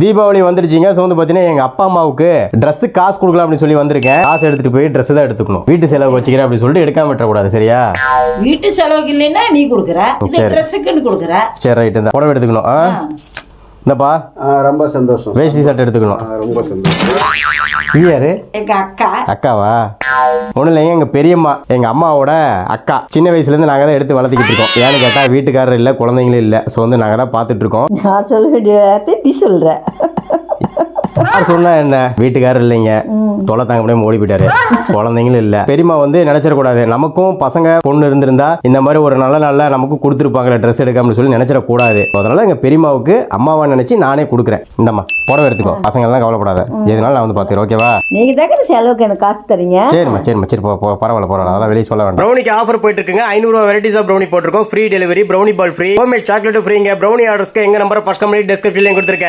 தீபாவளி வந்துருச்சுங்க. ஸோ வந்து பார்த்தீங்கன்னா எங்கள் அப்பா அம்மாவுக்கு Dress காசு கொடுக்கலாம் அப்படின்னு சொல்லி வந்திருக்கேன். காசு எடுத்துட்டு போய் Dress தான் எடுத்துக்கணும். வீட்டு செலவு வச்சுக்கிறேன் அப்படின்னு சொல்லிட்டு எடுக்காம விட்டுறக்கூடாது சரியா? வீட்டு செலவுக்கு இல்லைன்னா நீ கொடுக்குற. சரி. ட்ரெஸ்ஸுக்குன்னு கொடுக்குற. சரி ரைட் இந்த புடவை எடுத்துக்கணும். ஆ. இந்தப்பா ரொம்ப சந்தோஷம். வேஷ்டி சட்டை எடுத்துக்கணும். ரொம்ப சந்தோஷம். யாரு? எங்க அக்கா. அக்காவா? ஒன்றும் இல்லைங்க எங்கள் பெரியம்மா எங்கள் அம்மாவோட அக்கா. சின்ன வயசுலேருந்து நாங்கள் தான் எடுத்து வளர்த்துக்கிட்டு இருக்கோம். ஏன்னு கேட்டால் வீட்டுக்காரர் இல்லை குழந்தைங்களும் இல்லை. ஸோ வந்து நாங்கள் தான் பார்த்துட்டு இருக்கோம். நான் சொல்ல வேண்டிய வார்த்தை நீ சொல்ற. யார் சொன்னா என்ன? வீட்டுக்காரர் இல்லைங்க. தொலை தாங்க முடியாம ஓடி போயிட்டாரு. குழந்தைங்களும் இல்ல. பெரியம்மா வந்து நினைச்சிடக்கூடாது நமக்கும் பசங்க பொண்ணு இருந்திருந்தா இந்த மாதிரி ஒரு நல்ல நாள்ல நமக்கு கொடுத்துருப்பாங்களே ட்ரெஸ் எடுக்காமனு சொல்லி நினைச்சிடக்கூடாது அதனால எங்க பெரியம்மாவுக்கு அம்மாவா நினைச்சு நானே கொடுக்குறேன். இந்தம்மா புடவை எடுத்துக்கோ. பசங்க எல்லாம் கவலைப்படாத. எதுனாலும் நான் வந்து பாத்துக்கிறேன் ஓகேவா நீங்க தாங்க செலவுக்கு எனக்கு காசு தரீங்க. சரிம்மா சரிம்மா சரி பரவாயில்ல பரவாயில்ல. அதெல்லாம் வெளியே சொல்ல வேண்டாம். ப்ரௌனிக்கு ஆஃபர் போயிட்டு இருக்குங்க ஐநூறு வெரைட்டிஸ் ஆஃப் ப்ரௌனி போட்டிருக்கோம். ஃப்ரீ டெலிவரி ப்ரௌனி பால் ஃப்ரீ ஹோம்மேட் சாக்லேட் ஃப்ரீங்க ப்ரௌனி ஆர்டர்ஸ்க்கு எங்க நம்பர் ஃபர்ஸ்ட் கம்பெனி டிஸ்கிரிப்ஷன்லையும் கொடுத்துருக்கேன்.